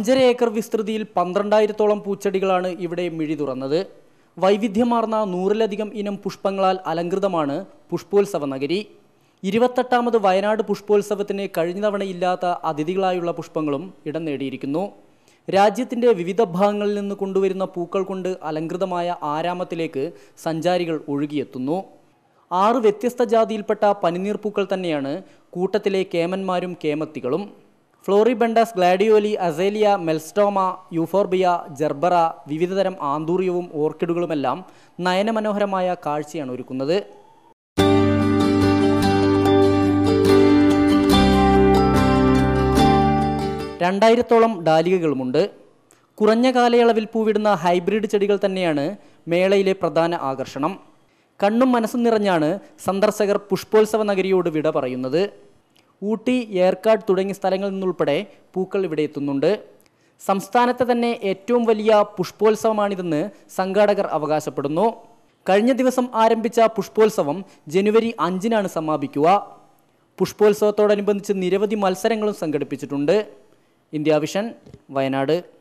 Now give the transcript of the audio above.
അഞ്ചര ഏക്കർ വിസ്തൃതിയിൽ പന്ത്രണ്ടായിരത്തോളം പൂച്ചെടികളാണ് ഇവിടെ മിഴി തുറന്നത്. വൈവിധ്യമാർന്ന നൂറിലധികം ഇനം പുഷ്പങ്ങളാൽ അലങ്കൃതമാണ് പുഷ്പോത്സവ നഗരി. ഇരുപത്തെട്ടാമത് വയനാട് പുഷ്പോത്സവത്തിന് കഴിഞ്ഞ തവണയില്ലാത്ത അതിഥികളായുള്ള പുഷ്പങ്ങളും ഇടം നേടിയിരിക്കുന്നു. രാജ്യത്തിന്റെ വിവിധ ഭാഗങ്ങളിൽ നിന്ന് കൊണ്ടുവരുന്ന പൂക്കൾ കൊണ്ട് അലങ്കൃതമായ ആരാമത്തിലേക്ക് സഞ്ചാരികൾ ഒഴുകിയെത്തുന്നു. ആറ് വ്യത്യസ്ത ജാതിയിൽപ്പെട്ട പനിനീർപ്പൂക്കൾ തന്നെയാണ് കൂട്ടത്തിലെ കേമന്മാരും കേമത്തികളും. Floribundas gladioli azalea melastoma euphorbia gerbera വിവിധതരം ആന്തൂറിയവും ഓർക്കിഡുകളുമെല്ലാം നയനമനോഹരമായ കാഴ്ചയാണ് ഒരുക്കുന്നത്. രണ്ടായിരത്തോളം ഡാലികകളുമുണ്ട്. കുറഞ്ഞ കാലയളവിൽ പൂവിടുന്ന ഹൈബ്രിഡ് ചെടികൾ തന്നെയാണ് മേളയിലെ പ്രധാന ആകർഷണം. കണ്ണും മനസ്സും നിറഞ്ഞാണ് സന്ദർശകർ പുഷ്പോത്സവ നഗരിയോട് വിട പറയുന്നത്. ഊട്ടി ഏർക്കാട് തുടങ്ങിയ സ്ഥലങ്ങളിൽ നിന്നുൾപ്പെടെ പൂക്കൾ ഇവിടെ എത്തുന്നുണ്ട്. സംസ്ഥാനത്തെ തന്നെ ഏറ്റവും വലിയ പുഷ്പോത്സവമാണിതെന്ന് സംഘാടകർ അവകാശപ്പെടുന്നു. കഴിഞ്ഞ ദിവസം ആരംഭിച്ച പുഷ്പോത്സവം ജനുവരി അഞ്ചിനാണ് സമാപിക്കുക. പുഷ്പോത്സവത്തോടനുബന്ധിച്ച് നിരവധി മത്സരങ്ങളും സംഘടിപ്പിച്ചിട്ടുണ്ട്. India vision Wayanad.